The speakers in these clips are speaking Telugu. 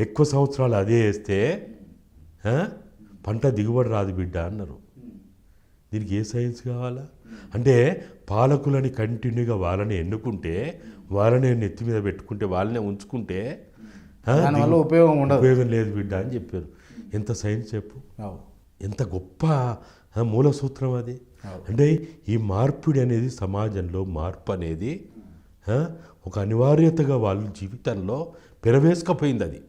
ఎక్కువ సంవత్సరాలు అదే వేస్తే పంట దిగుబడి రాదు బిడ్డ అన్నారు. దీనికి ఏ సైన్స్ కావాలా? అంటే పాలకులని కంటిన్యూగా వాళ్ళని ఎన్నుకుంటే వాళ్ళనే నెత్తి మీద పెట్టుకుంటే వాళ్ళనే ఉంచుకుంటే దానివల్ల ఉపయోగం ఉండదు. ఉపయోగం లేదు బిడ్డ అని చెప్పారు. ఎంత సైన్స్ చెప్పు. ఎంత గొప్ప మూల సూత్రం అది. అంటే ఈ మార్పిడి అనేది సమాజంలో మార్పు అనేది ఒక అనివార్యతగా వాళ్ళ జీవితంలో పెరవేసుకపోయింది అది.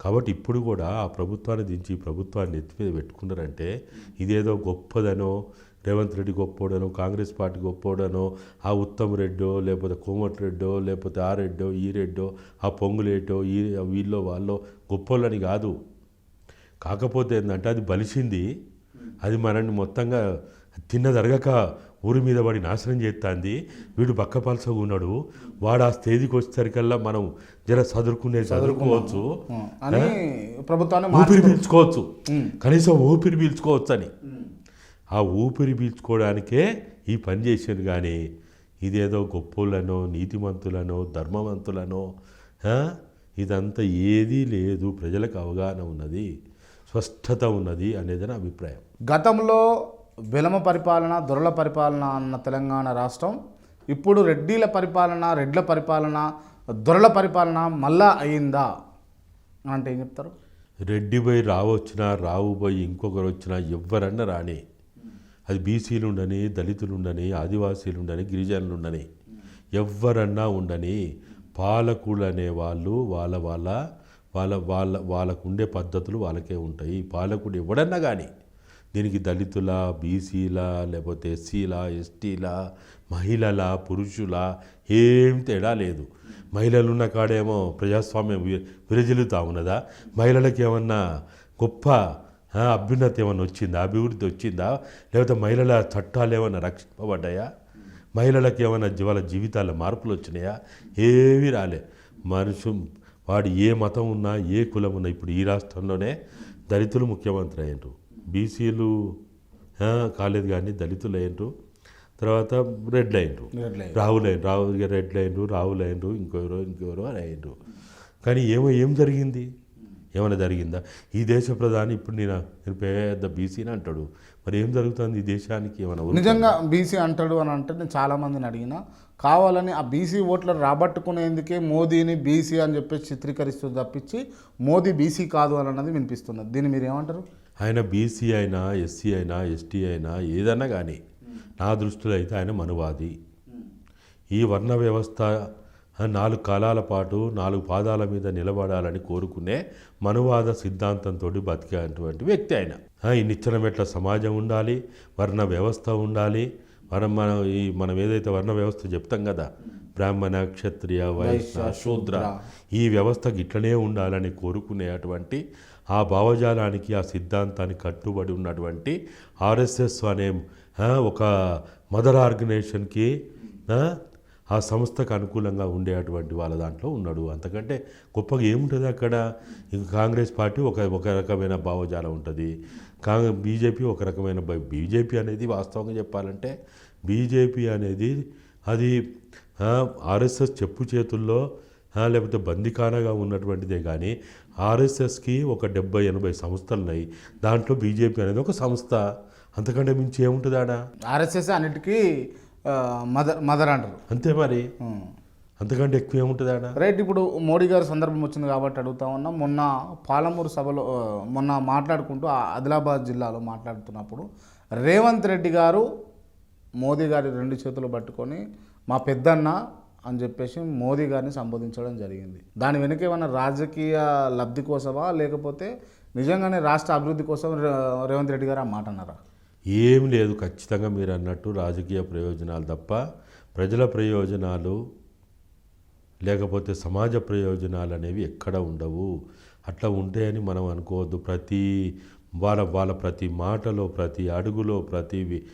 కాబట్టి ఇప్పుడు కూడా ఆ ప్రభుత్వాన్ని దించి ప్రభుత్వాన్ని ఎత్తి మీద పెట్టుకున్నారంటే ఇదేదో గొప్పదనో రేవంత్ రెడ్డి గొప్పోడనో కాంగ్రెస్ పార్టీ గొప్పోడనో ఆ ఉత్తమ్ రెడ్డో లేకపోతే కోమటి రెడ్డో లేకపోతే ఆ రెడ్డో ఈ రెడ్డో ఆ పొంగులేటో ఈ వీళ్ళో వాళ్ళో గొప్పోళ్ళని కాదు. కాకపోతే ఏంటంటే అది బలిసింది. అది మనల్ని మొత్తంగా తిన్నదరగక ఊరి మీద పడి నాశనం చేస్తుంది వీడు బక్కపలసగా ఉన్నాడు. వాడు ఆ స్టేజ్కి వచ్చేసరికల్లా మనం జర చదువుకునే చదువుకోవచ్చు ప్రభుత్వాన్ని ఊపిరి పీల్చుకోవచ్చు. కనీసం ఊపిరి పీల్చుకోవచ్చు అని ఆ ఊపిరి పీల్చుకోవడానికే ఈ పని చేసేది కానీ ఇదేదో గొప్పోళ్ళనో నీతిమంతులనో ధర్మవంతులనో ఇదంతా ఏదీ లేదు. ప్రజలకు అవగాహన ఉన్నది. స్పష్టత ఉన్నది అనేది నా అభిప్రాయం. గతంలో వెలమ పరిపాలన దొరల పరిపాలన అన్న తెలంగాణ రాష్ట్రం. ఇప్పుడు రెడ్డీల పరిపాలన రెడ్ల పరిపాలన దొరల పరిపాలన మళ్ళా అయిందా? అని అంటే ఏం చెప్తారు? రెడ్డి పోయి రావచ్చినా రావు పోయి ఇంకొకరు వచ్చినా ఎవ్వరన్నా రాని. అది బీసీలు ఉండని దళితులు ఉండని ఆదివాసీలు ఉండని గిరిజనులు ఉండని ఎవ్వరన్నా ఉండని పాలకులు అనే వాళ్ళు వాళ్ళ వాళ్ళ వాళ్ళ వాళ్ళ వాళ్ళకు ఉండే పద్ధతులు వాళ్ళకే ఉంటాయి. పాలకుడు ఎవడన్నా కానీ దీనికి దళితుల బీసీల లేకపోతే ఎస్సీల ఎస్టీల మహిళల పురుషుల ఏం తేడా లేదు. మహిళలు ఉన్న కాడేమో ప్రజాస్వామ్యం వి- విరజిల్లుతా ఉన్నదా? మహిళలకు ఏమన్నా గొప్ప అభ్యున్నతి ఏమన్నా వచ్చిందా? అభివృద్ధి వచ్చిందా? లేకపోతే మహిళల చట్టాలు ఏమన్నా రక్షింపబడ్డాయా? మహిళలకు ఏమైనా జీ- వాళ్ళ మార్పులు వచ్చినాయా? ఏవి రాలే. మనుషు వాడు ఏ మతం ఉన్నా ఏ కులం ఉన్నా ఇప్పుడు ఈ రాష్ట్రంలోనే దళితులు ముఖ్యమంత్రి అయ్యారు బీసీలు కాలేదు కానీ దళితులు అయ్యారు తర్వాత అయ్యారు రెడ్లే. రాహుల్ అయిన రాహుల్ రెడ్లు అయినరు రాహుల్ అయినరు ఇంకెవరో ఇంకెవరో అని అయినరు. కానీ ఏమో ఏం జరిగింది? ఏమైనా జరిగిందా? ఈ దేశ ప్రధాని ఇప్పుడు నేను నేను పెద్ద బీసీని అంటాడు. మరి ఏం జరుగుతుంది ఈ దేశానికి? ఏమైనా? నిజంగా బీసీ అంటాడు అని అంటే నేను చాలామందిని అడిగిన కావాలని ఆ బీసీ ఓట్లు రాబట్టుకునేందుకే మోదీని బీసీ అని చెప్పేసి చిత్రీకరిస్తూ తప్పించి మోదీ బీసీ కాదు అని అన్నది వినిపిస్తున్నది దీన్ని మీరు ఏమంటారు? ఆయన బీసీ అయినా ఎస్సీ అయినా ఎస్టీ అయినా ఏదన్నా కానీ నా దృష్టిలో అయితే ఆయన మనువాది. ఈ వర్ణ వ్యవస్థ నాలుగు కాలాల పాటు నాలుగు పాదాల మీద నిలబడాలని కోరుకునే మనువాద సిద్ధాంతంతో బతికేటువంటి వ్యక్తి ఆయన. ఈ నిచ్చెన మెట్ల సమాజం ఉండాలి వర్ణ వ్యవస్థ ఉండాలి. మనం మనం ఈ మనం ఏదైతే వర్ణ వ్యవస్థ చెప్తాం కదా బ్రాహ్మణ క్షత్రియ వైశ్య శూద్ర ఈ వ్యవస్థకి ఇట్లనే ఉండాలని కోరుకునేటువంటి ఆ భావజాలానికి ఆ సిద్ధాంతానికి కట్టుబడి ఉన్నటువంటి ఆర్ఎస్ఎస్ అనే ఒక మదర్ ఆర్గనైజేషన్కి ఆ, సంస్థకు అనుకూలంగా ఉండేటువంటి వాళ్ళ దాంట్లో ఉన్నాడు. అంతకంటే గొప్పగా ఏముంటుంది అక్కడ? ఇంక కాంగ్రెస్ పార్టీ ఒక ఒక రకమైన భావజాలం ఉంటుంది. కాంగ్రెస్ బీజేపీ ఒక రకమైన బీజేపీ అనేది వాస్తవంగా చెప్పాలంటే బీజేపీ అనేది అది ఆర్ఎస్ఎస్ చెప్పు చేతుల్లో లేకపోతే బందికానగా ఉన్నటువంటిదే కానీ ఆర్ఎస్ఎస్కి ఒక డెబ్బై ఎనభై సంస్థలు ఉన్నాయి దాంట్లో బీజేపీ అనేది ఒక సంస్థ. అంతకంటే మించి ఏముంటుంది ఆడ? ఆర్ఎస్ఎస్ అన్నిటికీ మదర్ మదర్ అంటారు. అంతే మరి. అంతకంటే ఎక్కువ ఏముంటుంది ఆడ? రైట్ ఇప్పుడు మోడీ గారి సందర్భం వచ్చింది కాబట్టి అడుగుతా ఉన్నా మొన్న పాలమూరు సభలో మొన్న మాట్లాడుకుంటూ ఆదిలాబాద్ జిల్లాలో మాట్లాడుతున్నప్పుడు రేవంత్ రెడ్డి గారు మోదీ గారి రెండు చేతులు పట్టుకొని మా పెద్దన్న అని చెప్పేసి మోదీ గారిని సంబోధించడం జరిగింది. దాని వెనుక ఏమైనా రాజకీయ లబ్ధి కోసమా లేకపోతే నిజంగానే రాష్ట్ర అభివృద్ధి కోసం రేవంత్ రెడ్డి గారు ఆ మాట అన్నారా? ఏం లేదు ఖచ్చితంగా మీరు అన్నట్టు రాజకీయ ప్రయోజనాలు తప్ప ప్రజల ప్రయోజనాలు లేకపోతే సమాజ ప్రయోజనాలు అనేవి ఎక్కడ ఉండవు. అట్లా ఉంటాయని మనం అనుకోవద్దు. ప్రతి వాళ్ళ వాళ్ళ ప్రతి మాటలో ప్రతి అడుగులో ప్రతి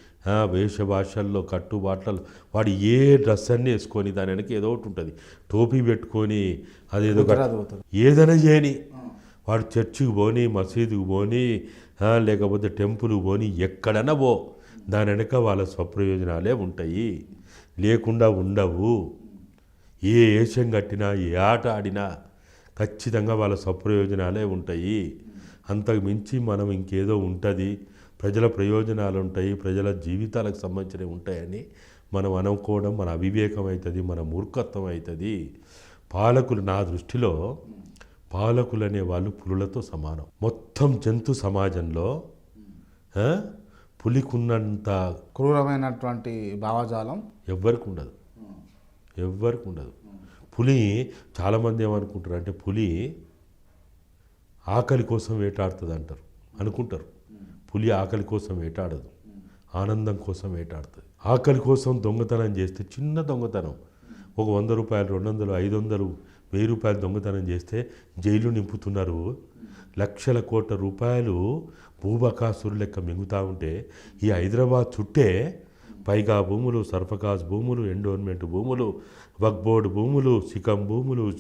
వేషభాషల్లో కట్టుబాట్లలో వాడు ఏ డ్రెస్ అన్నీ వేసుకొని దాని వెనక ఏదో ఒకటి ఉంటుంది. టోపీ పెట్టుకొని అదేదో ఏదైనా చేయని. వాడు చర్చికి పోని మసీదుకి పోని లేకపోతే టెంపుల్కి పోని ఎక్కడైనా పో. దాని వెనక వాళ్ళ స్వప్రయోజనాలే ఉంటాయి. లేకుండా ఉండవు. ఏ వేషం కట్టినా ఏ ఆట ఆడినా ఖచ్చితంగా వాళ్ళ స్వప్రయోజనాలే ఉంటాయి. అంతకు మించి మనం ఇంకేదో ఉంటుంది. ప్రజల ప్రయోజనాలు ఉంటాయి ప్రజల జీవితాలకు సంబంధించినవి ఉంటాయని మనం అనుకోవడం మన అవివేకం అవుతుంది మన మూర్ఖత్వం అవుతుంది పాలకులు నా దృష్టిలో పాలకులు అనే వాళ్ళు పులులతో సమానం. మొత్తం జంతు సమాజంలో పులికున్నంత క్రూరమైనటువంటి భావజాలం ఎవ్వరికి ఉండదు. ఎవ్వరికి ఉండదు. పులి చాలామంది ఏమనుకుంటారు అంటే పులి ఆకలి కోసం వేటాడుతుంది అంటారు అనుకుంటారు. పులి ఆకలి కోసం వేటాడదు. ఆనందం కోసం వేటాడుతుంది. ఆకలి కోసం దొంగతనం చేస్తే చిన్న దొంగతనం. ఒక వంద రూపాయలు రెండు వందలు ఐదు వందలు వెయ్యి రూపాయలు దొంగతనం చేస్తే జైలు నింపుతున్నారు. లక్షల కోట్ల రూపాయలు భూబకాసురు లెక్క మింగుతూ ఉంటే ఈ హైదరాబాద్ చుట్టే పైగా భూములు సర్ఫకాజ్ భూములు ఎండోన్మెంట్ భూములు వక్బోర్డ్ భూములు సికం భూములు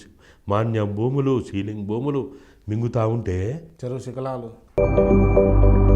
మాన్యం భూములు సీలింగ్ భూములు మింగుతూ ఉంటే చెరువు శిఖలాలు.